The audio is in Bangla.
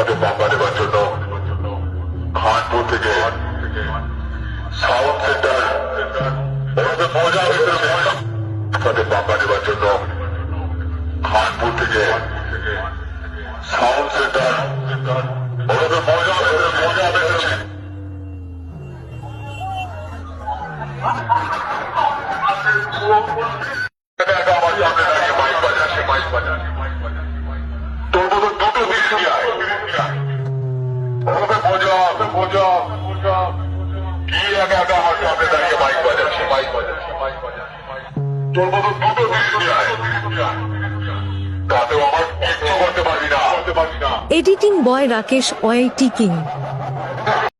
সাথে পাঙ্গা নেবার জন্য খানপুর থেকে সাউন্ড সেন্টার। সাথে পাঙ্গা নেবার জন্য খানপুর থেকে সাউন্ড সেন্টার। ওদের মজা মজা হয়েছে। একা একা বোঝা। কি এডিটিং বয় রাকেশ অয় টিকিং